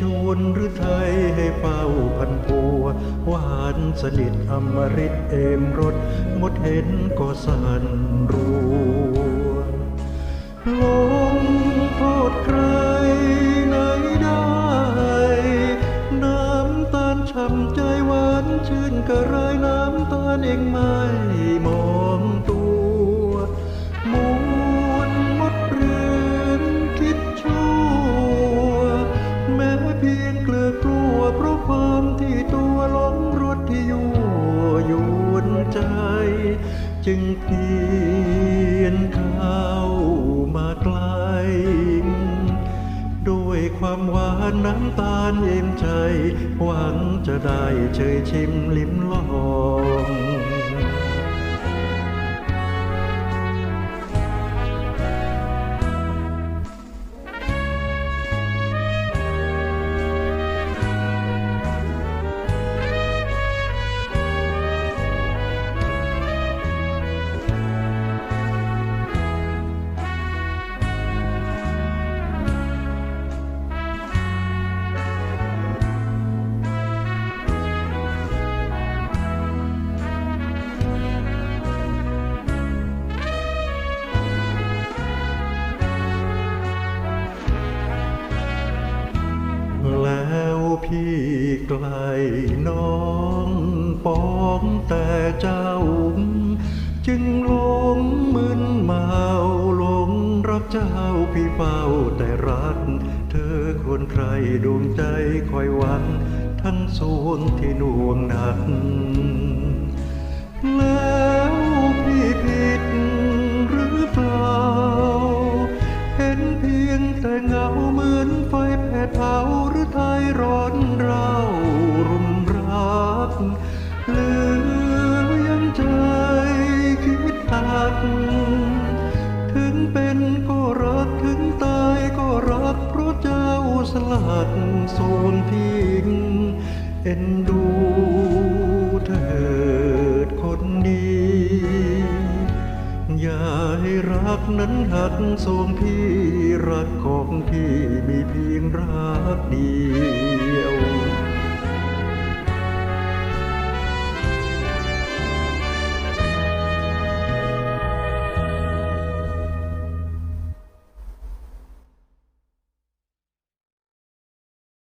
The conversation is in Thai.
ชวนหรือไทยให้เฝ้าพันพัวหวานสนิทอมฤตเอมรสหมดเห็นก็สั่นรัวลงโทษใครไหนได้ น้ำตาลช่ำใจหวานชื่นกระไรน้ำตาลเองไม่มองตัว จึงเพียนเข้ามาไกลด้วยความหวานน้ำตาลเย็นใจ หวังจะได้เชยชิมลิ้มลอง พี่ไกลน้องปองแต่เจ้า จึงหลงมึนเมาหลงรักเจ้าพี่เฝ้าแต่รัก เธอควรใครดวงใจคอยหวัง ทั้งสวงที่น่วงหนักแล้ว ดเผาหรือไทยร้อนเรารุมรักเหลือยังใจคิดหัก ถึงเป็นก็รักถึงตายก็รักเพราะเจ้าสลัดส่วนทิ้งเอ็นดูเถิด หักนั้นหักสวงพี่รักของพี่มีเพียงรักเดียว